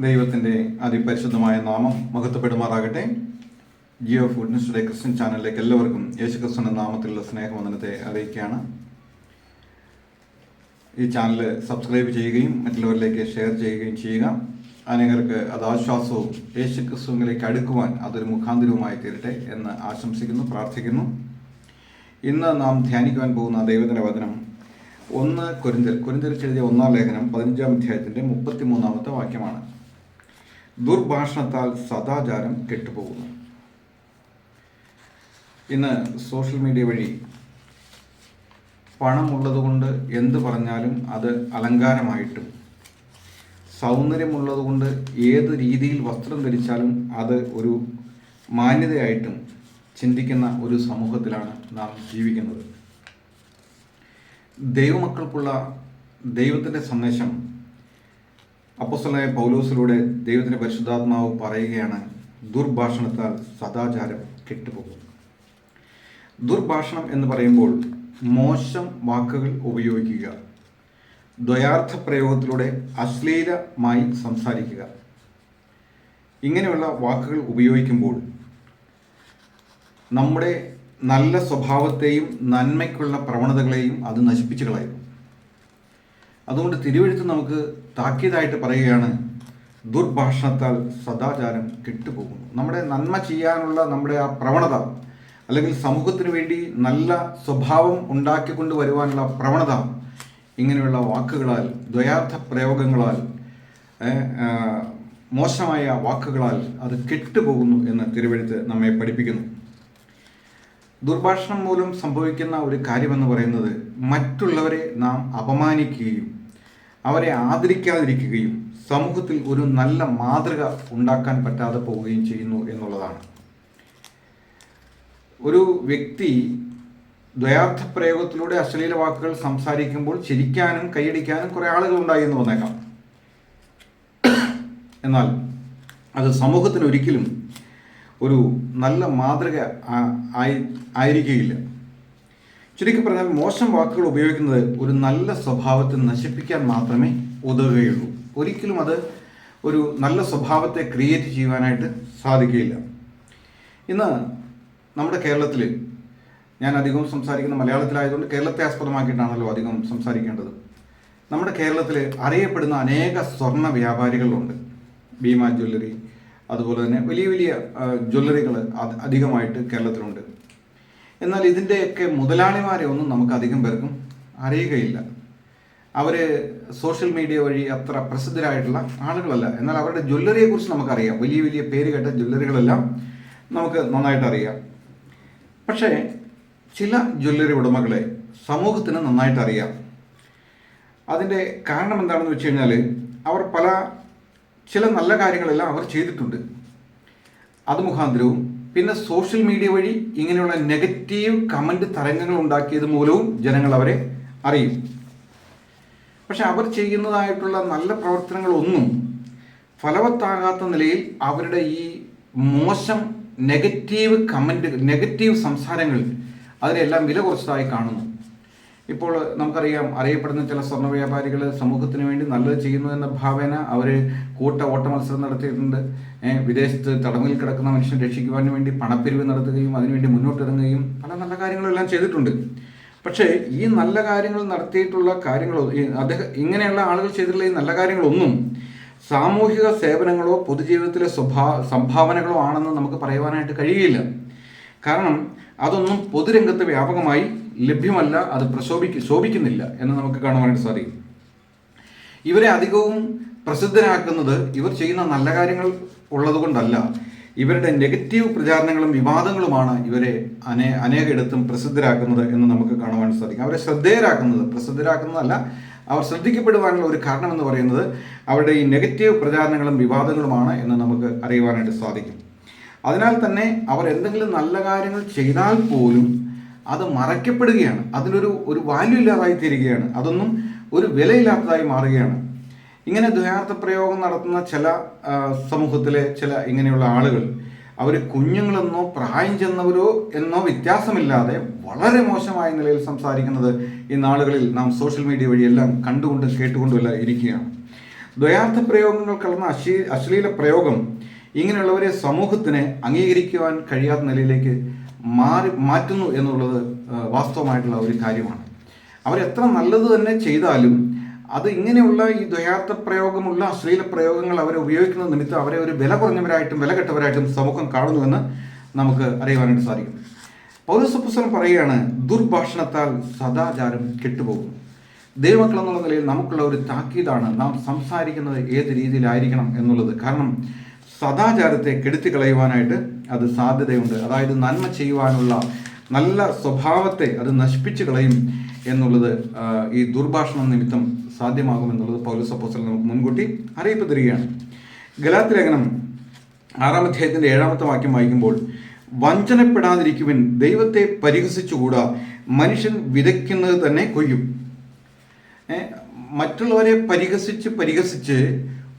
ദൈവത്തിന്റെ അതിപരിശുദ്ധമായ നാമം മഹത്വപ്പെടുമാറാകട്ടെ. ജിയോ ഫുഡ് ന്യൂസ് ക്രിസ്ത്യൻ ചാനലിലേക്ക് എല്ലാവർക്കും യേശു ക്രിസ്തുവിന്റെ നാമത്തിലുള്ള സ്നേഹവന്ദനത്തെ അറിയിക്കുകയാണ്. ഈ ചാനൽ സബ്സ്ക്രൈബ് ചെയ്യുകയും മറ്റുള്ളവരിലേക്ക് ഷെയർ ചെയ്യുകയും ചെയ്യുക. അനേകർക്ക് അത് ആശ്വാസവും യേശു ക്രിസ്തുവിലേക്ക് അടുക്കുവാൻ അതൊരു മുഖാന്തരവുമായി തീരട്ടെ എന്ന് ആശംസിക്കുന്നു പ്രാർത്ഥിക്കുന്നു. ഇന്ന് നാം ധ്യാനിക്കുവാൻ പോകുന്ന ദൈവത്തിന്റെ വചനം ഒന്ന് കുരിന്തൽ കുരിന്തൽ എഴുതിയ ഒന്നാം ലേഖനം പതിനഞ്ചാം അധ്യായത്തിന്റെ മുപ്പത്തിമൂന്നാമത്തെ വാക്യമാണ്. ദുർഭാഷണത്താൽ സദാചാരം കെട്ടുപോകുന്നു. ഇന്ന് സോഷ്യൽ മീഡിയ വഴി പണമുള്ളതുകൊണ്ട് എന്ത് പറഞ്ഞാലും അത് അലങ്കാരമായിട്ടും സൗന്ദര്യമുള്ളതുകൊണ്ട് ഏത് രീതിയിൽ വസ്ത്രം ധരിച്ചാലും അത് ഒരു മാന്യതയായിട്ടും ചിന്തിക്കുന്ന ഒരു സമൂഹത്തിലാണ് നാം ജീവിക്കുന്നത്. ദൈവമക്കൾക്കുള്ള ദൈവത്തിന്റെ സന്ദേശം അപ്പസ്തലനായ പൗലോസിലൂടെ ദൈവത്തിന്റെ പരിശുദ്ധാത്മാവ് പറയുകയാണ് ദുർഭാഷണത്താൽ സദാചാരം കെട്ടുപോകും ദുർഭാഷണം എന്ന് പറയുമ്പോൾ മോശം വാക്കുകൾ ഉപയോഗിക്കുക ദ്വയാർത്ഥ പ്രയോഗത്തിലൂടെ അശ്ലീലമായി സംസാരിക്കുക. ഇങ്ങനെയുള്ള വാക്കുകൾ ഉപയോഗിക്കുമ്പോൾ നമ്മുടെ നല്ല സ്വഭാവത്തെയും നന്മയ്ക്കുള്ള പ്രവണതകളെയും അത് നശിപ്പിച്ചു കളയും. അതുകൊണ്ട് തിരുവഴുത്ത് നമുക്ക് താക്കീതായിട്ട് പറയുകയാണ് ദുർഭാഷണത്താൽ സദാചാരം കെട്ടുപോകുന്നു. നമ്മുടെ നന്മ ചെയ്യാനുള്ള നമ്മുടെ ആ പ്രവണത അല്ലെങ്കിൽ സമൂഹത്തിന് വേണ്ടി നല്ല സ്വഭാവം ഉണ്ടാക്കിക്കൊണ്ട് വരുവാനുള്ള പ്രവണത ഇങ്ങനെയുള്ള വാക്കുകളാൽ ദ്വയാർത്ഥ പ്രയോഗങ്ങളാൽ മോശമായ വാക്കുകളാൽ അത് കെട്ടുപോകുന്നു എന്ന് തിരുവഴുത്ത് നമ്മെ പഠിപ്പിക്കുന്നു. ദുർഭാഷണം മൂലം സംഭവിക്കുന്ന ഒരു കാര്യമെന്ന് പറയുന്നത് മറ്റുള്ളവരെ നാം അപമാനിക്കുകയും അവരെ ആദരിക്കാതിരിക്കുകയും സമൂഹത്തിൽ ഒരു നല്ല മാതൃക ഉണ്ടാക്കാൻ പറ്റാതെ പോവുകയും ചെയ്യുന്നു എന്നുള്ളതാണ്. ഒരു വ്യക്തി ദ്വയാർത്ഥ പ്രയോഗത്തിലൂടെ അശ്ലീല വാക്കുകൾ സംസാരിക്കുമ്പോൾ ചിരിക്കാനും കൈയടിക്കാനും കുറേ ആളുകൾ ഉണ്ടായി എന്ന് വന്നേക്കാം. എന്നാൽ അത് സമൂഹത്തിന് ഒരിക്കലും ഒരു നല്ല മാതൃക ആയി ആയിരിക്കുകയില്ല. ചുരുക്കി പറഞ്ഞാൽ മോശം വാക്കുകൾ ഉപയോഗിക്കുന്നത് ഒരു നല്ല സ്വഭാവത്തെ നശിപ്പിക്കാൻ മാത്രമേ ഉതകുകയുള്ളൂ. ഒരിക്കലും അത് ഒരു നല്ല സ്വഭാവത്തെ ക്രിയേറ്റ് ചെയ്യുവാനായിട്ട് സാധിക്കുകയില്ല. ഇന്ന് നമ്മുടെ കേരളത്തിൽ ഞാൻ അധികവും സംസാരിക്കുന്ന മലയാളത്തിലായതുകൊണ്ട് കേരളത്തെ ആസ്പദമാക്കിയിട്ടാണല്ലോ അധികം സംസാരിക്കേണ്ടത്. നമ്മുടെ കേരളത്തിൽ അറിയപ്പെടുന്ന അനേക സ്വർണ വ്യാപാരികളുണ്ട്. ഭീമ ജ്വല്ലറി അതുപോലെ തന്നെ വലിയ വലിയ ജ്വല്ലറികൾ അധികമായിട്ട് കേരളത്തിലുണ്ട്. എന്നാൽ ഇതിന്റെയൊക്കെ മുതലാളിമാരെ ഒന്നും നമുക്ക് അധികം പേർക്കും അറിയുകയില്ല. അവർ സോഷ്യൽ മീഡിയ വഴി അത്ര പ്രസിദ്ധരായിട്ടുള്ള ആളുകളല്ല. എന്നാൽ അവരുടെ ജ്വല്ലറിയെ കുറിച്ച് നമുക്കറിയാം. വലിയ വലിയ പേര് കേട്ട ജ്വല്ലറികളെല്ലാം നമുക്ക് നന്നായിട്ട് അറിയാം. പക്ഷേ ചില ജ്വല്ലറി ഉടമകളെ സമൂഹത്തിന് നന്നായിട്ട് അറിയാം. അതിന്റെ കാരണം എന്താണെന്ന് വെച്ച് കഴിഞ്ഞാൽ അവർ പല ചില നല്ല കാര്യങ്ങളെല്ലാം അവർ ചെയ്തിട്ടുണ്ട്. അത് മുഖാന്തരവും പിന്നെ സോഷ്യൽ മീഡിയ വഴി ഇങ്ങനെയുള്ള നെഗറ്റീവ് കമന്റ് തരംഗങ്ങൾ ഉണ്ടാക്കിയത് മൂലവും ജനങ്ങൾ അവരെ അറിയും. പക്ഷെ അവർ ചെയ്യുന്നതായിട്ടുള്ള നല്ല പ്രവർത്തനങ്ങളൊന്നും ഫലവത്താകാത്ത നിലയിൽ അവരുടെ ഈ മോശം നെഗറ്റീവ് കമന്റ് നെഗറ്റീവ് സംസാരങ്ങൾ അതിനെല്ലാം വില കുറച്ചതായി കാണുന്നു. ഇപ്പോൾ നമുക്കറിയാം അറിയപ്പെടുന്ന ചില സ്വർണ വ്യാപാരികൾ സമൂഹത്തിന് വേണ്ടി നല്ലത് ചെയ്യുന്നു എന്ന ഭാവന അവർ കൂട്ട ഓട്ട മത്സരം നടത്തിയിട്ടുണ്ട് വിദേശത്ത് തടവിൽ കിടക്കുന്ന മനുഷ്യൻ രക്ഷിക്കുവാൻ വേണ്ടി പണപ്പിരിവ് നടത്തുകയും അതിനുവേണ്ടി മുന്നോട്ടിറങ്ങുകയും പല നല്ല കാര്യങ്ങളെല്ലാം ചെയ്തിട്ടുണ്ട്. പക്ഷേ ഈ നല്ല കാര്യങ്ങൾ നടത്തിയിട്ടുള്ള കാര്യങ്ങൾ അദ്ദേഹം ഇങ്ങനെയുള്ള ആളുകൾ ചെയ്തിട്ടുള്ള ഈ നല്ല കാര്യങ്ങളൊന്നും സാമൂഹിക സേവനങ്ങളോ പൊതുജീവിതത്തിലെ സ്വഭാ സംഭാവനകളോ ആണെന്ന് നമുക്ക് പറയുവാനായിട്ട് കഴിയില്ല കാരണം അതൊന്നും പൊതുരംഗത്ത് വ്യാപകമായി ലഭ്യമല്ല അത് പ്രശോഭിക്ക ശോഭിക്കുന്നില്ല എന്ന് നമുക്ക് കാണുവാനായിട്ട് സാധിക്കും. ഇവരെ അധികവും പ്രസിദ്ധരാക്കുന്നത് ഇവർ ചെയ്യുന്ന നല്ല കാര്യങ്ങൾ ഉള്ളതുകൊണ്ടല്ല. ഇവരുടെ നെഗറ്റീവ് പ്രചാരണങ്ങളും വിവാദങ്ങളുമാണ് ഇവരെ അനേ അനേകയിടത്തും പ്രസിദ്ധരാക്കുന്നത് എന്ന് നമുക്ക് കാണുവാൻ സാധിക്കും. അവരെ ശ്രദ്ധേയരാക്കുന്നത് പ്രസിദ്ധരാക്കുന്നതല്ല അവർ ശ്രദ്ധിക്കപ്പെടുവാനുള്ള ഒരു കാരണം എന്ന് പറയുന്നത് അവരുടെ ഈ നെഗറ്റീവ് പ്രചാരണങ്ങളും വിവാദങ്ങളുമാണ് എന്ന് നമുക്ക് അറിയുവാനായിട്ട് സാധിക്കും. അതിനാൽ തന്നെ അവർ എന്തെങ്കിലും നല്ല കാര്യങ്ങൾ ചെയ്താൽ പോലും അത് മറയ്ക്കപ്പെടുകയാണ്. അതിനൊരു ഒരു വാല്യൂ ഇല്ലാതായി തീരുകയാണ്. അതൊന്നും ഒരു വിലയില്ലാത്തതായി മാറുകയാണ്. ഇങ്ങനെ ദ്വയാർത്ഥ പ്രയോഗം നടത്തുന്ന ചില സമൂഹത്തിലെ ചില ഇങ്ങനെയുള്ള ആളുകൾ അവർ കുഞ്ഞുങ്ങളെന്നോ പ്രായം ചെന്നവരോ എന്നോ വ്യത്യാസമില്ലാതെ വളരെ മോശമായ നിലയിൽ സംസാരിക്കുന്നത് ഈ നാളുകളിൽ നാം സോഷ്യൽ മീഡിയ വഴിയെല്ലാം കണ്ടുകൊണ്ടും കേട്ടുകൊണ്ടും എല്ലാം ഇരിക്കുകയാണ്. ദ്വയാർത്ഥ പ്രയോഗങ്ങൾ കടന്ന അശ്ലീ അശ്ലീല പ്രയോഗം ഇങ്ങനെയുള്ളവരെ സമൂഹത്തിന് അംഗീകരിക്കുവാൻ കഴിയാത്ത നിലയിലേക്ക് മാറി മാറ്റുന്നു എന്നുള്ളത് വാസ്തവമായിട്ടുള്ള ഒരു കാര്യമാണ്. അവരെത്ര നല്ലത് തന്നെ ചെയ്താലും അത് ഇങ്ങനെയുള്ള ഈ ദ്വയാർത്ഥ പ്രയോഗമുള്ള അശ്ലീല പ്രയോഗങ്ങൾ അവരെ ഉപയോഗിക്കുന്ന നിമിത്തം അവരെ ഒരു വില കുറഞ്ഞവരായിട്ടും വില കെട്ടവരായിട്ടും സമൂഹം കാണുന്നുവെന്ന് നമുക്ക് അറിയുവാനായിട്ട് സാധിക്കും. പൗരസപുസ്തകം പറയുകയാണ് ദുർഭാഷണത്താൽ സദാചാരം കെട്ടുപോകും ദൈവമക്കൾ എന്നുള്ള നിലയിൽ നമുക്കുള്ള ഒരു താക്കീതാണ് നാം സംസാരിക്കുന്നത് ഏത് രീതിയിലായിരിക്കണം എന്നുള്ളത്. കാരണം സദാചാരത്തെ കെടുത്തി കളയുവാനായിട്ട് അത് സാധ്യതയുണ്ട്. അതായത് നന്മ ചെയ്യുവാനുള്ള നല്ല സ്വഭാവത്തെ അത് നശിപ്പിച്ചു കളയും എന്നുള്ളത് ഈ ദുർഭാഷണം നിമിത്തം സാധ്യമാകുമെന്നുള്ളത് പൗരസപ്പോസൽ നമുക്ക് മുൻകൂട്ടി അറിയിപ്പ് തരികയാണ്. ഗലാത്തി ലേഖനം ആറാം അധ്യായത്തിന്റെ ഏഴാമത്തെ വാക്യം വായിക്കുമ്പോൾ വഞ്ചനപ്പെടാതിരിക്കുവിൻ ദൈവത്തെ പരിഹസിച്ചുകൂടാ മനുഷ്യൻ വിതയ്ക്കുന്നത് തന്നെ കൊയ്യും. മറ്റുള്ളവരെ പരിഹസിച്ച് പരിഹസിച്ച്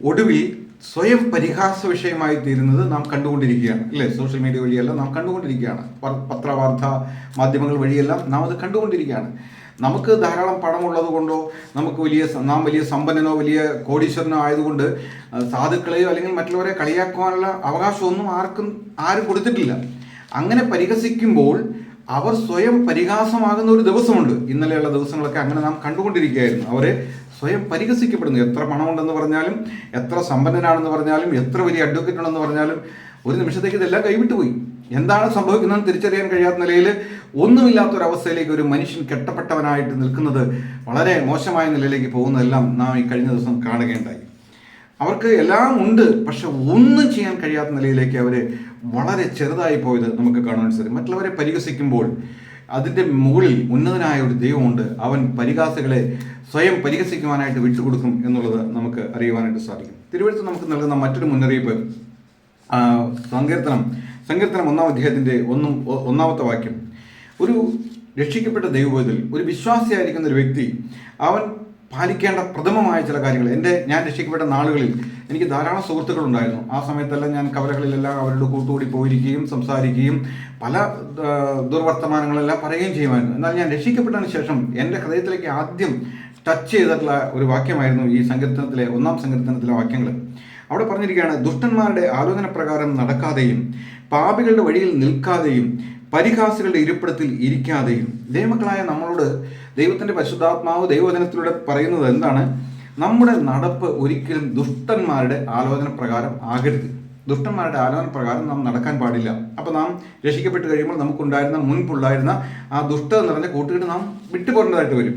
ഒടുവിൽ സ്വയം പരിഹാസ വിഷയമായി തീരുന്നത് നാം കണ്ടുകൊണ്ടിരിക്കുകയാണ്. അല്ലേ സോഷ്യൽ മീഡിയ വഴിയെല്ലാം നാം കണ്ടുകൊണ്ടിരിക്കുകയാണ്. പത്രവാർത്ത മാധ്യമങ്ങൾ വഴിയെല്ലാം നാം അത് കണ്ടുകൊണ്ടിരിക്കുകയാണ്. നമുക്ക് ധാരാളം പണമുള്ളത് കൊണ്ടോ നമുക്ക് വലിയ നാം വലിയ സമ്പന്നനോ വലിയ കോടീശ്വരനോ ആയതുകൊണ്ട് സാധുക്കളെയോ അല്ലെങ്കിൽ മറ്റുള്ളവരെ കളിയാക്കുവാനുള്ള അവകാശമൊന്നും ആർക്കും ആരും കൊടുത്തിട്ടില്ല. അങ്ങനെ പരിഹസിക്കുമ്പോൾ അവർ സ്വയം പരിഹാസമാകുന്ന ഒരു ദിവസമുണ്ട്. ഇന്നലെയുള്ള ദിവസങ്ങളൊക്കെ അങ്ങനെ നാം കണ്ടുകൊണ്ടിരിക്കുകയായിരുന്നു. അവരെ സ്വയം പരിഹസിക്കപ്പെടുന്നു. എത്ര പണമുണ്ടെന്ന് പറഞ്ഞാലും എത്ര സമ്പന്നനാണെന്ന് പറഞ്ഞാലും എത്ര വലിയ അഡ്വക്കേറ്റ് ഉണ്ടെന്ന് പറഞ്ഞാലും ഒരു നിമിഷത്തേക്ക് ഇതെല്ലാം കൈവിട്ടുപോയി. എന്താണ് സംഭവിക്കുന്നതെന്ന് തിരിച്ചറിയാൻ കഴിയാത്ത നിലയിൽ ഒന്നുമില്ലാത്തൊരവസ്ഥയിലേക്ക് ഒരു മനുഷ്യൻ കെട്ടപ്പെട്ടവനായിട്ട് നിൽക്കുന്നത് വളരെ മോശമായ നിലയിലേക്ക് പോകുന്നതെല്ലാം നാം ഈ കഴിഞ്ഞ ദിവസം കാണുകയുണ്ടായി. അവർക്ക് എല്ലാം ഉണ്ട് പക്ഷെ ഒന്നും ചെയ്യാൻ കഴിയാത്ത നിലയിലേക്ക് അവർ വളരെ ചെറുതായി പോയത് നമുക്ക് കാണാൻ സാധിക്കും. മറ്റുള്ളവരെ പരിഹസിക്കുമ്പോൾ അതിന്റെ മുകളിൽ ഉന്നതനായ ഒരു ദൈവമുണ്ട്. അവൻ പരിഹാസികളെ സ്വയം പരിഹസിക്കുവാനായിട്ട് വിട്ടുകൊടുക്കും എന്നുള്ളത് നമുക്ക് അറിയുവാനായിട്ട് സാധിക്കും. തിരുവഴുത്ത് നമുക്ക് നൽകുന്ന മറ്റൊരു മുന്നറിയിപ്പ് സങ്കീർത്തനം. സങ്കീർത്തനം ഒന്നാം അദ്ദേഹത്തിന്റെ ഒന്നും ഒന്നാമത്തെ വാക്യം. ഒരു രക്ഷിക്കപ്പെട്ട ദൈവബോധത്തിൽ ഒരു വിശ്വാസിയായിരിക്കുന്ന ഒരു വ്യക്തി അവൻ പാലിക്കേണ്ട പ്രഥമമായ ചില കാര്യങ്ങൾ. എന്റെ ഞാൻ രക്ഷിക്കപ്പെട്ട നാളുകളിൽ എനിക്ക് ധാരാളം സുഹൃത്തുക്കളുണ്ടായിരുന്നു. ആ സമയത്തെല്ലാം ഞാൻ കവലകളിലെല്ലാം അവരുടെ കൂട്ടുകൂടി പോയിരിക്കുകയും സംസാരിക്കുകയും പല ദുർവർത്തമാനങ്ങളെല്ലാം പറയുകയും ചെയ്യുമായിരുന്നു. എന്നാൽ ഞാൻ രക്ഷിക്കപ്പെട്ടതിന് ശേഷം എന്റെ ഹൃദയത്തിലേക്ക് ആദ്യം ടച്ച് ചെയ്തിട്ടുള്ള ഒരു വാക്യമായിരുന്നു ഈ സങ്കീർത്തനത്തിലെ ഒന്നാം സങ്കീർത്തനത്തിലെ വാക്യങ്ങൾ. അവിടെ പറഞ്ഞിരിക്കുകയാണ് ദുഷ്ടന്മാരുടെ ആലോചന പ്രകാരം നടക്കാതെയും പാപികളുടെ വഴിയിൽ നിൽക്കാതെയും പരിഹാസികളുടെ ഇരിപ്പിടത്തിൽ ഇരിക്കാതെയും. ദൈവമക്കളായ നമ്മളോട് ദൈവത്തിന്റെ പരിശുദ്ധാത്മാവ് ദൈവവചനത്തിലൂടെ പറയുന്നത് എന്താണ്? നമ്മുടെ നടപ്പ് ഒരിക്കലും ദുഷ്ടന്മാരുടെ ആലോചന പ്രകാരം ആകരുത്. ദുഷ്ടന്മാരുടെ ആലോചന പ്രകാരം നാം നടക്കാൻ പാടില്ല. അപ്പോൾ നാം രക്ഷിക്കപ്പെട്ട് കഴിയുമ്പോൾ നമുക്കുണ്ടായിരുന്ന മുൻപുണ്ടായിരുന്ന ആ ദുഷ്ടത നിറഞ്ഞ കൂട്ടുകെട്ട് നാം വിട്ടുപോകേണ്ടതായിട്ട് വരും.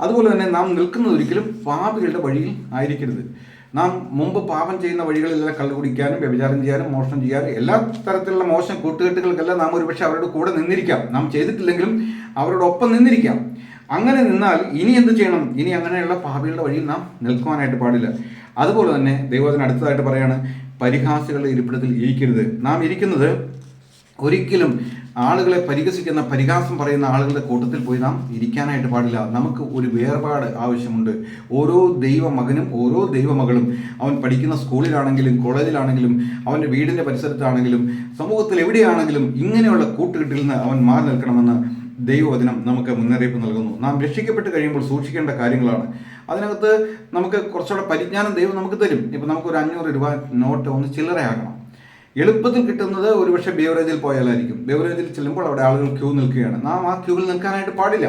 അതുപോലെ തന്നെ നാം നിൽക്കുന്നത് ഒരിക്കലും പാപികളുടെ വഴിയിൽ ആയിരിക്കരുത്. നാം മുമ്പ് പാപം ചെയ്യുന്ന വഴികളിലെല്ലാം കള്ളു കുടിക്കാനും വ്യഭിചാരം ചെയ്യാനും മോഷണം ചെയ്യാനും എല്ലാ തരത്തിലുള്ള മോശം കൂട്ടുകെട്ടുകൾക്കെല്ലാം നാം ഒരുപക്ഷെ അവരുടെ കൂടെ നിന്നിരിക്കാം. നാം ചെയ്തിട്ടില്ലെങ്കിലും അവരോടൊപ്പം നിന്നിരിക്കാം. അങ്ങനെ നിന്നാൽ ഇനി എന്ത് ചെയ്യണം? ഇനി അങ്ങനെയുള്ള പാപികളുടെ വഴിയിൽ നാം നിൽക്കുവാനായിട്ട് പാടില്ല. അതുപോലെ തന്നെ ദൈവത്തിന് അടുത്തതായിട്ട് പറയാണ് പരിഹാസികളുടെ ഇരിപ്പിടത്തിൽ ഇരിക്കരുത്. നാം ഇരിക്കുന്നത് ഒരിക്കലും ആളുകളെ പരിഹസിക്കുന്ന പരിഹാസം പറയുന്ന ആളുകളുടെ കൂട്ടത്തിൽ പോയി നാം ഇരിക്കാനായിട്ട് പാടില്ല. നമുക്ക് ഒരു വേർപാട് ആവശ്യമുണ്ട്. ഓരോ ദൈവമകനും ഓരോ ദൈവമകളും അവൻ പഠിക്കുന്ന സ്കൂളിലാണെങ്കിലും കോളേജിലാണെങ്കിലും അവന്റെ വീടിന്റെ പരിസരത്താണെങ്കിലും സമൂഹത്തിൽ എവിടെയാണെങ്കിലും ഇങ്ങനെയുള്ള കൂട്ടുകെട്ടിൽ നിന്ന് അവൻ മാറി നിൽക്കണമെന്ന് ദൈവവചനം നമുക്ക് മുന്നറിയിപ്പ് നൽകുന്നു. നാം രക്ഷിക്കപ്പെട്ട് കഴിയുമ്പോൾ സൂക്ഷിക്കേണ്ട കാര്യങ്ങളാണ്. അതിനകത്ത് നമുക്ക് കുറച്ചുകൂടെ പരിജ്ഞാനം ദൈവം നമുക്ക് തരും. ഇപ്പം നമുക്കൊരു അഞ്ഞൂറ് രൂപ നോട്ട് ഒന്ന് ചില്ലറയാക്കണം. എളുപ്പത്തിൽ കിട്ടുന്നത് ഒരുപക്ഷെ ബേവറേജിൽ പോയാലായിരിക്കും. ബേവറേജിൽ ചെല്ലുമ്പോൾ അവിടെ ആളുകൾ ക്യൂ നിൽക്കുകയാണ്. നാം ആ ക്യൂവിൽ നിൽക്കാനായിട്ട് പാടില്ല.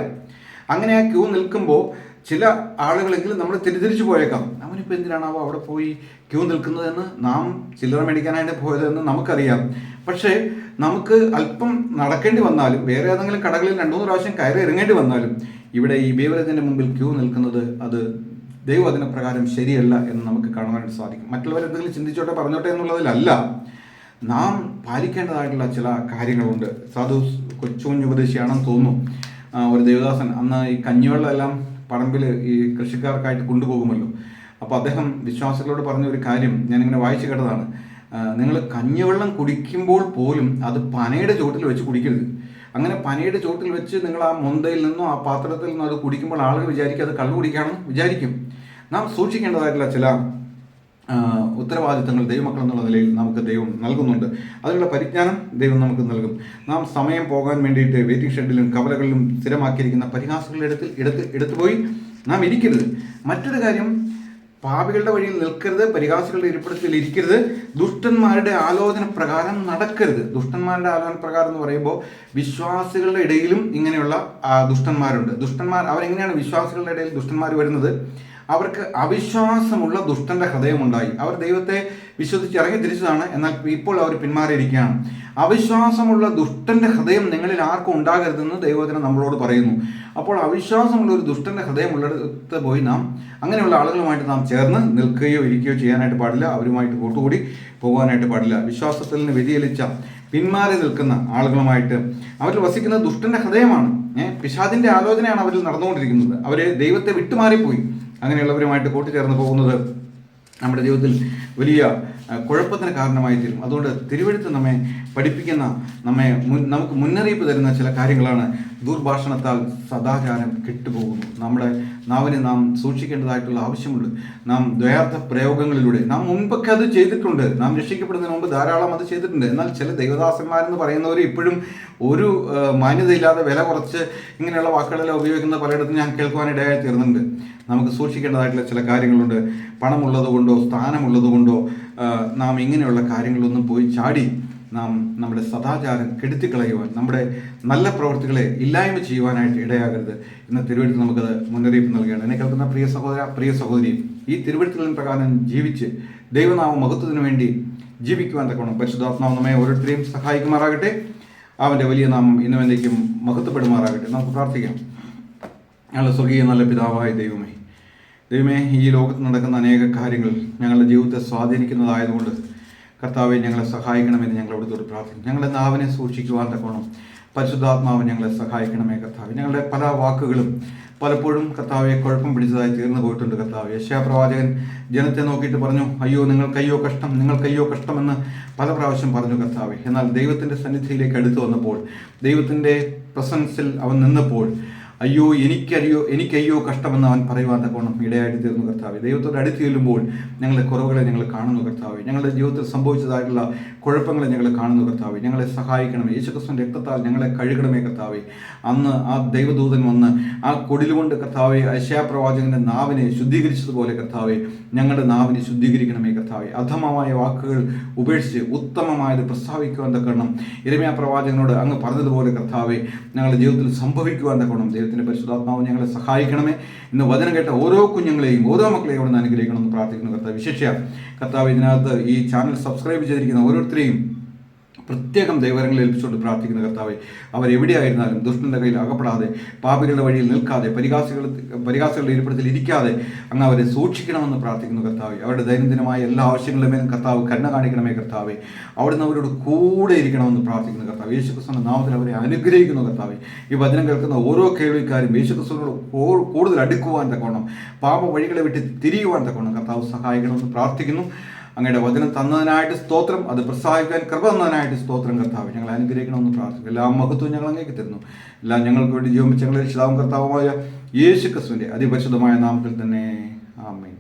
അങ്ങനെ ആ ക്യൂ നിൽക്കുമ്പോൾ ചില ആളുകളെങ്കിലും നമ്മൾ തിരിതിരിച്ചു പോയേക്കാം. അവനിപ്പോൾ എന്തിനാണാവോ അവിടെ പോയി ക്യൂ നിൽക്കുന്നതെന്ന്? നാം ചില്ലറ മേടിക്കാനായിട്ട് പോയതെന്ന് നമുക്കറിയാം. പക്ഷേ നമുക്ക് അല്പം നടക്കേണ്ടി വന്നാലും വേറെ ഏതെങ്കിലും കടകളിൽ രണ്ടു മൂന്ന് പ്രാവശ്യം കയറി ഇറങ്ങേണ്ടി വന്നാലും ഇവിടെ ഈ ബേവറേജിന്റെ മുമ്പിൽ ക്യൂ നിൽക്കുന്നത് അത് ദൈവം പ്രകാരം ശരിയല്ല എന്ന് നമുക്ക് കാണുവാനായിട്ട് സാധിക്കും. മറ്റുള്ളവരെന്തെങ്കിലും ചിന്തിച്ചോട്ടെ പറഞ്ഞോട്ടെ എന്നുള്ളതിലല്ല. നാം പാലിക്കേണ്ടതായിട്ടുള്ള ചില കാര്യങ്ങളുണ്ട്. സാധു കൊച്ചുകുഞ്ഞ് ഉപദേശിയാണെന്ന് തോന്നുന്നു ഒരു ദേവദാസൻ അന്ന് ഈ കഞ്ഞിവെള്ളമെല്ലാം പറമ്പിൽ ഈ കൃഷിക്കാർക്കായിട്ട് കൊണ്ടുപോകുമല്ലോ. അപ്പോൾ അദ്ദേഹം വിശ്വാസികളോട് പറഞ്ഞ ഒരു കാര്യം ഞാനിങ്ങനെ വായിച്ചു കേട്ടതാണ്. നിങ്ങൾ കഞ്ഞിവെള്ളം കുടിക്കുമ്പോൾ പോലും അത് പനയുടെ ചോട്ടിൽ വെച്ച് കുടിക്കരുത്. അങ്ങനെ പനയുടെ ചോട്ടിൽ വെച്ച് നിങ്ങൾ ആ മൊന്തയിൽ നിന്നോ ആ പാത്രത്തിൽ നിന്നോ അത് കുടിക്കുമ്പോൾ ആളുകൾ വിചാരിക്കും അത് കള്ളു കുടിക്കുകയാണെന്ന് വിചാരിക്കും. നാം സൂക്ഷിക്കേണ്ടതായിട്ടുള്ള ചില ഉത്തരവാദിത്തങ്ങൾ ദൈവമക്കൾ എന്നുള്ള നിലയിൽ നമുക്ക് ദൈവം നൽകുന്നുണ്ട്. അതിനുള്ള പരിജ്ഞാനം ദൈവം നമുക്ക് നൽകും. നാം സമയം പോകാൻ വേണ്ടിയിട്ട് വെയിറ്റിംഗ് ഷെഡിലും കവലകളിലും സ്ഥിരമാക്കിയിരിക്കുന്ന പരിഹാസങ്ങളുടെ ഇടത്തിൽ എടുത്ത് എടുത്തുപോയി നാം ഇരിക്കരുത്. മറ്റൊരു കാര്യം പാപികളുടെ വഴിയിൽ നിൽക്കരുത് പരിഹാസികളുടെ ഇരിപ്പിടത്തിൽ ഇരിക്കരുത് ദുഷ്ടന്മാരുടെ ആലോചന പ്രകാരം നടക്കരുത്. ദുഷ്ടന്മാരുടെ ആലോചന പ്രകാരം എന്ന് പറയുമ്പോൾ വിശ്വാസികളുടെ ഇടയിലും ഇങ്ങനെയുള്ള ദുഷ്ടന്മാരുണ്ട്. ദുഷ്ടന്മാർ അവരെങ്ങനെയാണ് വിശ്വാസികളുടെ ഇടയിൽ ദുഷ്ടന്മാർ വരുന്നത്? അവർക്ക് അവിശ്വാസമുള്ള ദുഷ്ടന്റെ ഹൃദയമുണ്ടായി. അവർ ദൈവത്തെ വിശ്വസിച്ച് ഇറങ്ങി തിരിച്ചതാണ്. എന്നാൽ ഇപ്പോൾ അവർ പിന്മാറിയിരിക്കുകയാണ്. അവിശ്വാസമുള്ള ദുഷ്ടന്റെ ഹൃദയം നിങ്ങളിൽ ആർക്കും ഉണ്ടാകരുതെന്ന് ദൈവത്തിന് നമ്മളോട് പറയുന്നു. അപ്പോൾ അവിശ്വാസമുള്ള ഒരു ദുഷ്ടന്റെ ഹൃദയമുള്ളിടത്ത് പോയി നാം അങ്ങനെയുള്ള ആളുകളുമായിട്ട് നാം ചേർന്ന് നിൽക്കുകയോ ഇരിക്കുകയോ ചെയ്യാനായിട്ട് പാടില്ല. അവരുമായിട്ട് കൂട്ടുകൂടി പോകാനായിട്ട് പാടില്ല. വിശ്വാസത്തിൽ നിന്ന് വ്യതിചലിച്ച പിന്മാറി നിൽക്കുന്ന ആളുകളുമായിട്ട് അവരിൽ വസിക്കുന്ന ദുഷ്ടന്റെ ഹൃദയമാണ്. ഏഹ് പിശാദിന്റെ ആലോചനയാണ് അവരിൽ നടന്നുകൊണ്ടിരിക്കുന്നത്. അവർ ദൈവത്തെ വിട്ടുമാറിപ്പോയി. അങ്ങനെയുള്ളവരുമായിട്ട് കൂട്ടിച്ചേർന്ന് പോകുന്നത് നമ്മുടെ ജീവിതത്തിൽ വലിയ കുഴപ്പത്തിന് കാരണമായി തീരും അതുകൊണ്ട് തിരുവഴുത്ത് നമ്മെ പഠിപ്പിക്കുന്ന നമ്മെ നമുക്ക് മുന്നറിയിപ്പ് തരുന്ന ചില കാര്യങ്ങളാണ് ദുർഭാഷണത്താൽ സദാചാരം കെട്ടുപോകുന്നു. നമ്മുടെ നാവിനെ നാം സൂക്ഷിക്കേണ്ടതായിട്ടുള്ള ആവശ്യമുണ്ട്. നാം ദ്വയാർത്ഥ പ്രയോഗങ്ങളിലൂടെ നാം മുൻപൊക്കെ അത് ചെയ്തിട്ടുണ്ട്. നാം രക്ഷിക്കപ്പെടുന്നതിന് മുമ്പ് ധാരാളം അത് ചെയ്തിട്ടുണ്ട്. എന്നാൽ ചില ദൈവദാസന്മാരെന്ന് പറയുന്നവർ ഇപ്പോഴും ഒരു മാന്യതയില്ലാതെ വില കുറച്ച് ഇങ്ങനെയുള്ള വാക്കുകളെല്ലാം ഉപയോഗിക്കുന്ന പലയിടത്തും ഞാൻ കേൾക്കുവാനിടയായി തീർന്നുണ്ട് നമുക്ക് സൂക്ഷിക്കേണ്ടതായിട്ടുള്ള ചില കാര്യങ്ങളുണ്ട്. പണമുള്ളത് കൊണ്ടോ സ്ഥാനമുള്ളത് കൊണ്ടോ നാം ഇങ്ങനെയുള്ള കാര്യങ്ങളൊന്നും പോയി ചാടി നാം നമ്മുടെ സദാചാരം കെടുത്തിക്കളയുവാൻ നമ്മുടെ നല്ല പ്രവൃത്തികളെ ഇല്ലായ്മ ചെയ്യുവാനായിട്ട് ഇടയാകരുത് എന്ന തിരുവഴുത്ത് നമുക്കത് മുന്നറിയിപ്പ് നൽകുകയാണ്. എന്നെ കേൾക്കുന്ന പ്രിയ സഹോദര പ്രിയ സഹോദരി ഈ തിരുവഴുത്തുകളിൻ പ്രകാരം ജീവിച്ച് ദൈവനാമ മഹത്വത്തിന് വേണ്ടി ജീവിക്കുവാൻ തക്കവണ്ണം പരിശുദ്ധാത്മാവ് നമ്മെ ഓരോരുത്തരെയും സഹായിക്കുമാറാകട്ടെ. അവന്റെ വലിയ നാമം ഇന്നും എന്നേക്കും മഹത്വപ്പെടുമാറാകട്ടെ. നമുക്ക് പ്രാർത്ഥിക്കാം. ഞങ്ങളുടെ സ്വർഗീയ നല്ല പിതാവായ ദൈവമേ ദൈവമേ ഈ ലോകത്ത് നടക്കുന്ന അനേക കാര്യങ്ങൾ ഞങ്ങളുടെ ജീവിതത്തെ സ്വാധീനിക്കുന്നതായതുകൊണ്ട് കർത്താവെ ഞങ്ങളെ സഹായിക്കണമെന്ന് ഞങ്ങൾ അവിടുത്തോട് പ്രാർത്ഥിക്കും ഞങ്ങളുടെ നാവിനെ സൂക്ഷിക്കുവാൻ തക്കോണം പരിശുദ്ധാത്മാവ് ഞങ്ങളെ സഹായിക്കണമേ കർത്താവ്. ഞങ്ങളുടെ പല വാക്കുകളും പലപ്പോഴും കർത്താവെ കുഴപ്പം പിടിച്ചതായി തീർന്നു പോയിട്ടുണ്ട് കർത്താവ്. യശാപ്രവാചകൻ ജനത്തെ നോക്കിയിട്ട് പറഞ്ഞു അയ്യോ നിങ്ങൾക്കയ്യോ കഷ്ടം നിങ്ങൾക്കയ്യോ കഷ്ടമെന്ന് പല പ്രാവശ്യം പറഞ്ഞു കർത്താവെ. എന്നാൽ ദൈവത്തിന്റെ സന്നിധിയിലേക്ക് അടുത്ത് വന്നപ്പോൾ ദൈവത്തിന്റെ പ്രസൻസിൽ അവൻ നിന്നപ്പോൾ അയ്യോ എനിക്കറിയോ എനിക്കയ്യോ കഷ്ടമെന്ന് അവൻ പറയുവാൻ തക്കോണം ഇടയായിട്ട് തീർന്നു കർത്താവ്. ദൈവത്തോട് അടുത്ത് ചെല്ലുമ്പോൾ ഞങ്ങളുടെ കുറവുകളെ ഞങ്ങൾ കാണുന്നു കർത്താവ്. ഞങ്ങളുടെ ജീവിതത്തിൽ സംഭവിച്ചതായിട്ടുള്ള കുഴപ്പങ്ങളെ ഞങ്ങൾ കാണുന്നു കർത്താവ്. ഞങ്ങളെ സഹായിക്കണമേ. യേശുക്രിസ്തുവിന്റെ രക്തത്താൽ ഞങ്ങളെ കഴുകണമേ കർത്താവെ. അന്ന് ആ ദൈവദൂതൻ വന്ന് ആ കൊടിലുകൊണ്ട് കർത്താവെ ഐശ്യാപ്രവാചകന്റെ നാവിനെ ശുദ്ധീകരിച്ചതുപോലെ കർത്താവെ ഞങ്ങളുടെ നാവിനെ ശുദ്ധീകരിക്കണമേ കർത്താവെ. അധമമായ വാക്കുകൾ ഉപേക്ഷിച്ച് ഉത്തമമായത് പ്രസ്താവിക്കുവാൻ തക്കണം ഇരമയാ പ്രവാചകനോട് അങ്ങ് പറഞ്ഞതുപോലെ കർത്താവെ ഞങ്ങളുടെ ജീവിതത്തിൽ സംഭവിക്കുവാൻ തക്കണം ദൈവത്തിന്റെ പരിശുദ്ധാത്മാവ് ഞങ്ങളെ സഹായിക്കണമേ ഇന്ന് വചനം കേട്ട ഓരോ കുഞ്ഞുങ്ങളെയും ഓരോ മക്കളെയും അവിടെ നിന്ന് അനുഗ്രഹിക്കണമെന്ന് പ്രാർത്ഥിക്കുന്നു. കർത്താവ് വിശേഷ കർത്താവ് ഇതിനകത്ത് ഈ ചാനൽ സബ്സ്ക്രൈബ് ചെയ്തിരിക്കുന്ന ഓരോരുത്തരെയും പ്രത്യേകം ദൈവരങ്ങളിൽ ഏൽപ്പിച്ചുകൊണ്ട് പ്രാർത്ഥിക്കുന്ന കർത്താവെ അവരെവിടെയായിരുന്നാലും ദുഷ്ടന്റെ കയ്യിൽ അകപ്പെടാതെ പാപികളുടെ വഴിയിൽ നിൽക്കാതെ പരിഹാസികൾ പരിഹാസികളുടെ ഇരിപ്പിടത്തിൽ ഇരിക്കാതെ അങ്ങ് അവരെ സൂക്ഷിക്കണമെന്ന് പ്രാർത്ഥിക്കുന്നു കർത്താവെ. അവരുടെ ദൈനംദിനമായ എല്ലാ ആവശ്യങ്ങളുമേലും കർത്താവ് കരുണ കാണിക്കണമേ കർത്താവെ. അവിടുന്ന് അവരോട് കൂടെ ഇരിക്കണമെന്ന് പ്രാർത്ഥിക്കുന്നു കർത്താവ്. യേശുക്രിസ്തുവിന്റെ നാമത്തിൽ അവരെ അനുഗ്രഹിക്കുന്നു കർത്താവെ. ഈ വചനം കേൾക്കുന്ന ഓരോ കേൾവിക്കാരും യേശുക്രിസ്തുവിനോട് കൂടുതൽ അടുക്കുവാൻ തക്കോണം പാപ വഴികളെ വിട്ട് തിരിയുവാൻ തക്കോണം കർത്താവ് സഹായിക്കണമെന്ന് പ്രാർത്ഥിക്കുന്നു. അങ്ങയുടെ വചനം തന്നതിനായിട്ട് സ്തോത്രം അത് പ്രസാദിക്കാൻ കൃപ തന്നതിനായിട്ട് സ്തോത്രം കർത്താവ് ഞങ്ങൾ അനുഗ്രഹിക്കണമെന്ന് പ്രാർത്ഥിക്കും എല്ലാ മഹത്വവും ഞങ്ങൾ അങ്ങേക്ക് തരുന്നു. എല്ലാം ഞങ്ങൾക്ക് വേണ്ടി ജീവിച്ച ഞങ്ങളുടെ രക്ഷിതാവും കർത്താവുമായ യേശു ക്രിസ്തുവിന്റെ അതിപരിശുദ്ധമായ നാമത്തിൽ തന്നെ. ആമേ